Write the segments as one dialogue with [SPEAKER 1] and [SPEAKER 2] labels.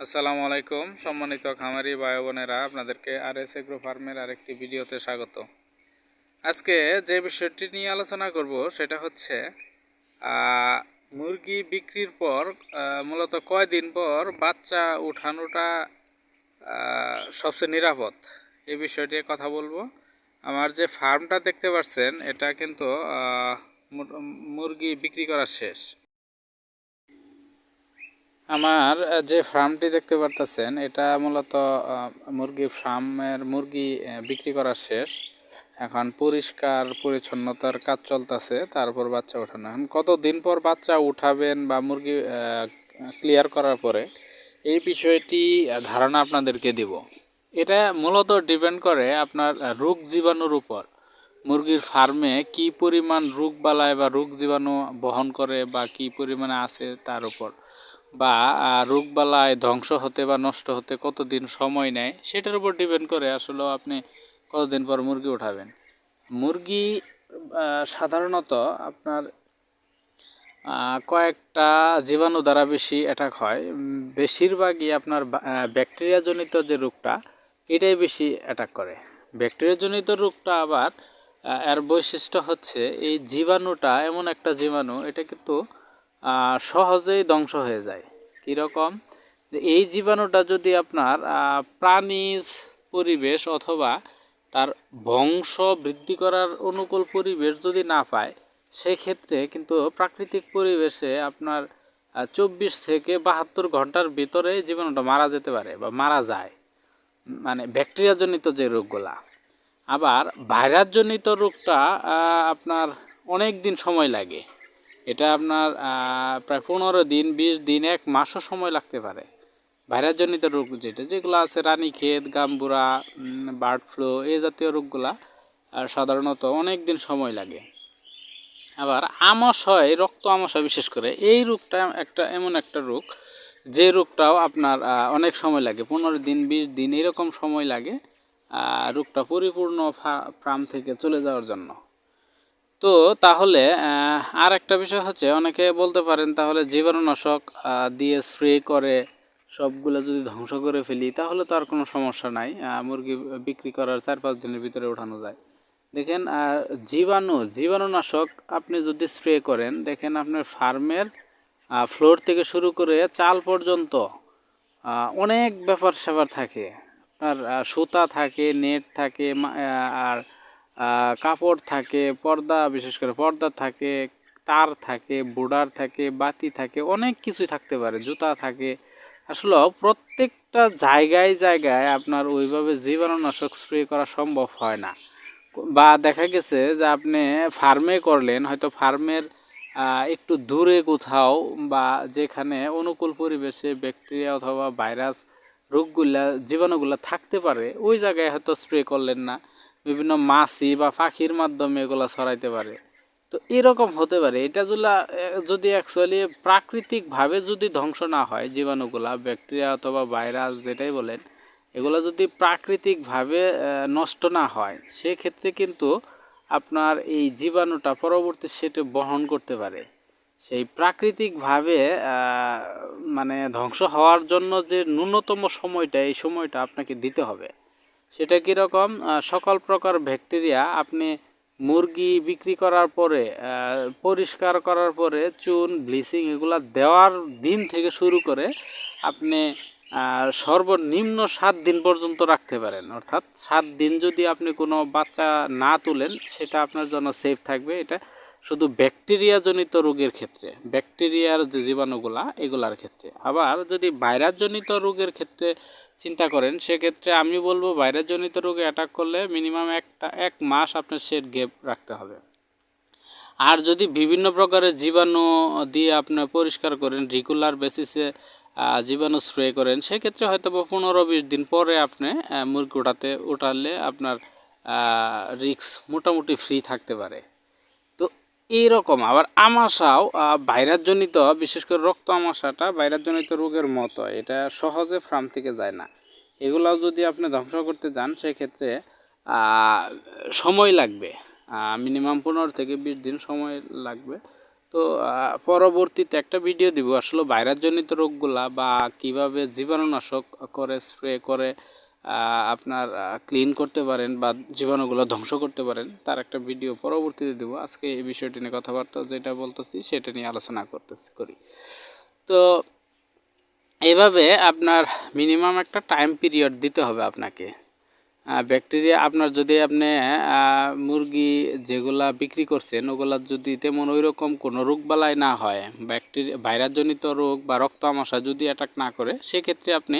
[SPEAKER 1] আসসালামু আলাইকুম। সম্মানিত খামারি ভাই বোনেরা, আপনাদেরকে আর এস এগ্রো ফার্মের আরেকটি ভিডিওতে স্বাগত। আজকে যে বিষয়টি নিয়ে আলোচনা করব সেটা হচ্ছে মুরগি বিক্রির পর মূলত কয়দিন পর বাচ্চা উঠানোটা সবচেয়ে নিরাপদ? এই বিষয়টি কথা বলব। আমার যে ফার্মটা দেখতে পাচ্ছেন, এটা কিন্তু মুরগি বিক্রি করা শেষ। আমার যে ফার্মটি দেখতে পারতেছেন, এটা মূলত মুরগি ফার্মের মুরগি বিক্রি করা শেষ। এখন পরিষ্কার পরিচ্ছন্নতার কাজ চলতেছে, তারপর বাচ্চা ওঠানো। এখন কতদিন পর বাচ্চা উঠাবেন বা মুরগি ক্লিয়ার করার পরে, এই বিষয়টি ধারণা আপনাদেরকে দিব। এটা মূলত ডিপেন্ড করে আপনার রোগ জীবাণুর উপর। মুরগির ফার্মে কি পরিমাণ রোগ বালায় বা রোগ জীবাণু বহন করে বা কি পরিমাণে আছে তার উপর। বা রোগবালায় ধ্বংস হতে বা নষ্ট হতে কতদিন সময় নেয়, সেটার উপর ডিপেন্ড করে আসলে আপনি কতদিন পর মুরগি উঠাবেন। মুরগি সাধারণত আপনার কয়েকটা জীবাণু দ্বারা বেশি অ্যাটাক হয়। বেশিরভাগই আপনার ব্যাকটেরিয়াজনিত যে রোগটা, এটাই বেশি অ্যাটাক করে। ব্যাকটেরিয়াজনিত রোগটা আবার এর বৈশিষ্ট্য হচ্ছে এই জীবাণুটা এমন একটা জীবাণু, এটা কিন্তু সহজেই ধ্বংস হয়ে যায়। কীরকম? এই জীবাণুটা যদি আপনার প্রাণীজ পরিবেশ অথবা তার বংশ বৃদ্ধি করার অনুকূল পরিবেশ যদি না পায়, সেক্ষেত্রে কিন্তু প্রাকৃতিক পরিবেশে আপনার চব্বিশ থেকে বাহাত্তর ঘণ্টার ভিতরে জীবাণুটা মারা যেতে পারে বা মারা যায়। মানে ব্যাকটেরিয়াজনিত যে রোগগুলা। আবার ভাইরাসজনিত রোগটা আপনার অনেক দিন সময় লাগে। এটা আপনার প্রায় পনেরো দিন, বিশ দিন, এক মাসও সময় লাগতে পারে। ভাইরাসজনিত রোগ যেটা, যেগুলো আছে, রানীক্ষেত গাম্বুরা বার্ড ফ্লু এই জাতীয় রোগগুলা সাধারণত অনেক দিন সময় লাগে। আবার আমাশয় রক্ত আমাশয় বিশেষ করে। এই রোগটা একটা, এমন একটা রোগ, যে রোগটাও আপনার অনেক সময় লাগে, পনেরো দিন, বিশ দিন, এরকম সময় লাগে রোগটা পরিপূর্ণ ফা- ফার্ম থেকে চলে যাওয়ার জন্য। তো তাহলে আর একটা বিষয় হচ্ছে অনেকে বলতে পারেন তাহলে জীবাণুনাশক দিয়ে স্প্রে করে সবগুলো যদি ধ্বংস করে ফেলি তাহলে তো আর কোনো সমস্যা নাই মুরগি বিক্রি করার চার পাঁচ দিনের ভিতরে ওঠানো যায়। দেখেন জীবাণু জীবাণুনাশক আপনি যদি স্প্রে করেন দেখেন আপনার ফার্মের ফ্লোর থেকে শুরু করে চাল পর্যন্ত অনেক ব্যাপার স্যাপার থাকে আহ, সুতা থাকে নেট থাকে আর কাপড় থাকে, পর্দা, বিশেষ করে পর্দা থাকে, তার থাকে, বোর্ডার থাকে, বাতি থাকে, অনেক কিছুই থাকতে পারে, জুতা থাকে। আসলে প্রত্যেকটা জায়গায় জায়গায় আপনার ওইভাবে জীবাণুনাশক স্প্রে করা সম্ভব হয় না। বা দেখা গেছে যে আপনি ফার্মে করলেন, হয়তো ফার্মের একটু দূরে কোথাও বা যেখানে অনুকূল পরিবেশে ব্যাকটেরিয়া অথবা ভাইরাস রোগগুলা, জীবাণুগুলা থাকতে পারে, ওই জায়গায় হয়তো স্প্রে করলেন না। বিভিন্ন মাছি বা পাখির মাধ্যমে এগুলা ছড়াইতে পারে। তো এরকম হতে পারে। এটা যদি যদি অ্যাকচুয়ালি প্রাকৃতিকভাবে যদি ধ্বংস না হয়, জীবাণুগুলা, ব্যাকটেরিয়া অথবা ভাইরাস যেটাই বলেন, এগুলো যদি প্রাকৃতিকভাবে নষ্ট না হয়, সেক্ষেত্রে কিন্তু আপনার এই জীবাণুটা পরবর্তী সেটে বহন করতে পারে। সেই প্রাকৃতিকভাবে মানে ধ্বংস হওয়ার জন্য যে ন্যূনতম সময়টা, এই সময়টা আপনাকে দিতে হবে। সেটা কীরকম সকল প্রকার ব্যাকটেরিয়া আপনি মুরগি বিক্রি করার পরে পরিষ্কার করার পরে, চুন, ব্লিচিং এগুলা দেওয়ার দিন থেকে শুরু করে আপনি সর্বনিম্ন সাত দিন পর্যন্ত রাখতে পারেন। অর্থাৎ সাত দিন যদি আপনি কোনো বাচ্চা না তুলেন, সেটা আপনার জন্য সেফ থাকবে। এটা শুধু ব্যাকটেরিয়াজনিত রোগের ক্ষেত্রে, ব্যাকটেরিয়ার যে জীবাণুগুলা, এগুলার ক্ষেত্রে। আবার যদি ভাইরাসজনিত রোগের ক্ষেত্রে চিন্তা করেন, সেক্ষেত্রে আমি বলব ভাইরাসজনিত রোগে অ্যাটাক করলে মিনিমাম একটা, এক মাস আপনার সেট গ্যাপ রাখতে হবে। আর যদি বিভিন্ন প্রকারের জীবাণু দিয়ে আপনি পরিষ্কার করেন রেগুলার বেসিসে জীবাণু স্প্রে করেন, সেক্ষেত্রে হয়তো পনেরো বিশ দিন পরে আপনি মুরগি ওঠাতে ওঠালে আপনার রিক্স মোটামুটি ফ্রি থাকতে পারে। এইরকম। আবার আমাশাও ভাইরাসজনিত, বিশেষ করে রক্ত আমাশাটা ভাইরাসজনিত রোগের মতো, এটা সহজে ফার্ম থেকে যায় না। এগুলাও যদি আপনি ধ্বংস করতে যান, সেক্ষেত্রে সময় লাগবে। মিনিমাম পনেরো থেকে বিশ দিন সময় লাগবে। তো পরবর্তীতে একটা ভিডিও দিব। আসলে ভাইরাসজনিত রোগগুলা বা কীভাবে জীবাণুনাশক করে, স্প্রে করে আপনার ক্লিন করতে পারেন বা জীবাণুগুলো ধ্বংস করতে পারেন, তার একটা ভিডিও পরবর্তীতে দেবো। আজকে এই বিষয়টি নিয়ে কথাবার্তা যেটা বলতেছি সেটা নিয়ে আলোচনা করতেছি, করি। তো এভাবে আপনার মিনিমাম একটা টাইম পিরিয়ড দিতে হবে আপনাকে। ব্যাকটেরিয়া আপনার যদি আপনি মুরগি যেগুলা বিক্রি করছেন, ওগুলা যদি তেমন ওই রকম কোনো রোগবালাই না হয় ব্যাকটেরিয়া ভাইরাসজনিত রোগ বা রক্ত আমাশা যদি অ্যাটাক না করে, সেক্ষেত্রে আপনি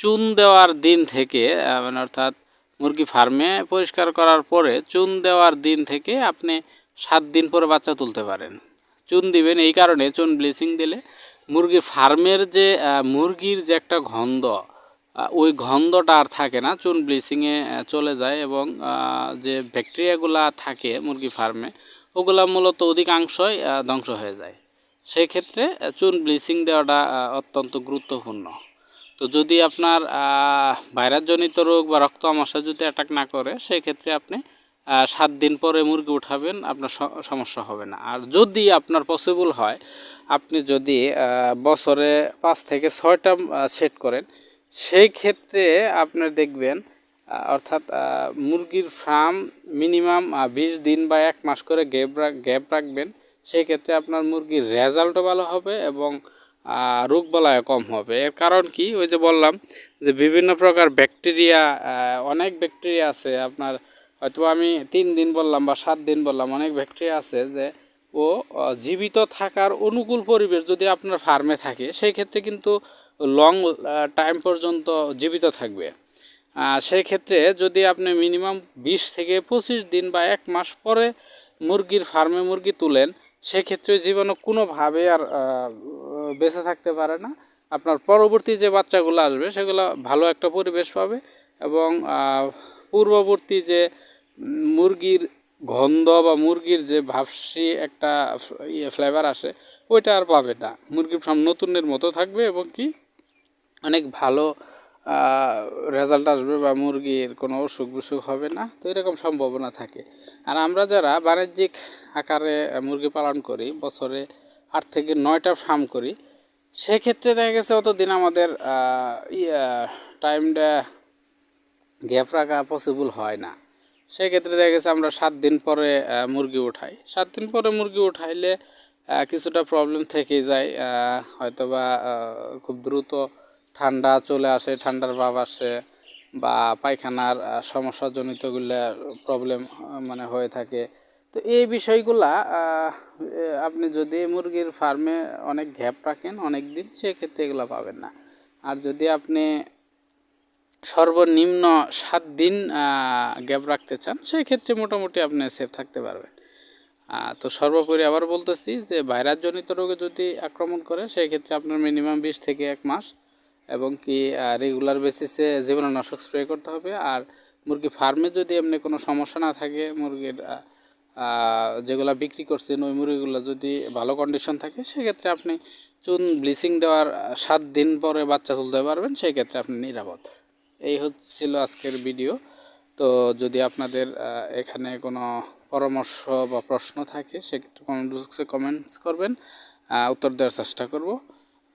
[SPEAKER 1] চুন দেওয়ার দিন থেকে মানে অর্থাৎ মুরগি ফার্মে পরিষ্কার করার পরে চুন দেওয়ার দিন থেকে আপনি সাত দিন পরে বাচ্চা তুলতে পারেন। চুন দিবেন এই কারণে, চুন ব্লিচিং দিলে মুরগি ফার্মের যে মুরগির যে একটা গন্ধ ওই গন্ধটা আর থাকে না, চুন ব্লিচিংয়ে চলে যায় এবং যে ব্যাকটেরিয়াগুলা থাকে মুরগি ফার্মে ওগুলা মূলত অধিকাংশই ধ্বংস হয়ে যায়। সেক্ষেত্রে চুন ব্লিচিং দেওয়াটা অত্যন্ত গুরুত্বপূর্ণ। তো যদি আপনার ভাইরাসজনিত রোগ বা রক্ত আমাশা যদি অ্যাটাক না করে, সেক্ষেত্রে আপনি সাত দিন পরে মুরগি উঠাবেন, আপনার সমস্যা হবে না। আর যদি আপনার পসিবল হয়, আপনি যদি বছরে পাঁচ থেকে ছয়টা সেট করেন সেই ক্ষেত্রে আপনার দেখবেন অর্থাৎ মুরগির ফার্ম মিনিমাম বিশ দিন বা এক মাস করে গ্যাপ গ্যাপ রাখবেন, সেই ক্ষেত্রে আপনার মুরগির রেজাল্টও ভালো হবে এবং রোগবালায় কম হবে। এর কারণ কি? ওই যে বললাম যে বিভিন্ন প্রকার ব্যাকটেরিয়া অনেক ব্যাকটেরিয়া আছে। আপনার হয়তো আমি তিন দিন বললাম বা সাত দিন বললাম, অনেক ব্যাকটেরিয়া আছে যে ও জীবিত থাকার অনুকূল পরিবেশ যদি আপনার ফার্মে থাকে, সেই ক্ষেত্রে কিন্তু লং টাইম পর্যন্ত জীবিত থাকবে। সেই ক্ষেত্রে যদি আপনি মিনিমাম বিশ থেকে পঁচিশ দিন বা এক মাস পরে মুরগির ফার্মে মুরগি তুলেন, সেক্ষেত্রে জীবাণু কোনোভাবে আর বেঁচে থাকতে পারে না। আপনার পরবর্তী যে বাচ্চাগুলো আসবে, সেগুলো ভালো একটা পরিবেশ পাবে এবং পূর্ববর্তী যে মুরগির গন্ধ বা মুরগির যে ভাবসি একটা ইয়ে ফ্লেভার আসে, ওইটা আর পাবে না। মুরগির ফার্ম নতুনের মতো থাকবে এবং কি অনেক ভালো রেজাল্ট আসবে বা মুরগির কোনো অসুখ বিসুখ হবে না, তো এরকম সম্ভাবনা থাকে। আর আমরা যারা বাণিজ্যিক আকারে মুরগি পালন করি, বছরে আট থেকে নয়টা ফার্ম করি, সেক্ষেত্রে দেখা গেছে অতদিন আমাদের টাইমটা গ্যাপ রাখা পসিবল হয় না। সেক্ষেত্রে দেখা গেছে আমরা সাত দিন পরে মুরগি উঠাই। সাত দিন পরে মুরগি উঠাইলে কিছুটা প্রবলেম থেকে যায় হয়তোবা খুব দ্রুত ঠান্ডা চলে আসে, ঠান্ডার ভাব আসে বা পায়খানার সমস্যাজনিতগুলো প্রবলেম মানে হয়ে থাকে। তো এই বিষয়গুলা আপনি যদি মুরগির ফার্মে অনেক গ্যাপ রাখেন অনেক দিন সেক্ষেত্রে এগুলো পাবেন না। আর যদি আপনি সর্বনিম্ন সাত দিন গ্যাপ রাখতে চান সেই ক্ষেত্রে মোটামুটি আপনি সেফ থাকতে পারবেন। তো সর্বোপরি আবার বলতেছি যে, ভাইরাসজনিত রোগে যদি আক্রমণ করে সেই ক্ষেত্রে আপনার মিনিমাম বিশ থেকে এক মাস। এবং কি রেগুলার বেসিসে জীবাণুনাশক স্প্রে করতে হবে। আর মুরগি ফার্মে যদি এমনি কোনো সমস্যা না থাকে, মুরগির যেগুলা বিক্রি করছেন, ওই মুরগিগুলো যদি ভালো কন্ডিশন থাকে, সেক্ষেত্রে আপনি চুন ব্লিচিং দেওয়ার সাত দিন পরে বাচ্চা তুলতে পারবেন, সেক্ষেত্রে আপনি নিরাপদ। এই হচ্ছিল আজকের ভিডিও তো যদি আপনাদের এখানে কোনো পরামর্শ বা প্রশ্ন থাকে, সেক্ষেত্রে কমেন্ট বক্সে কমেন্টস করবেন। উত্তর দেওয়ার চেষ্টা করব।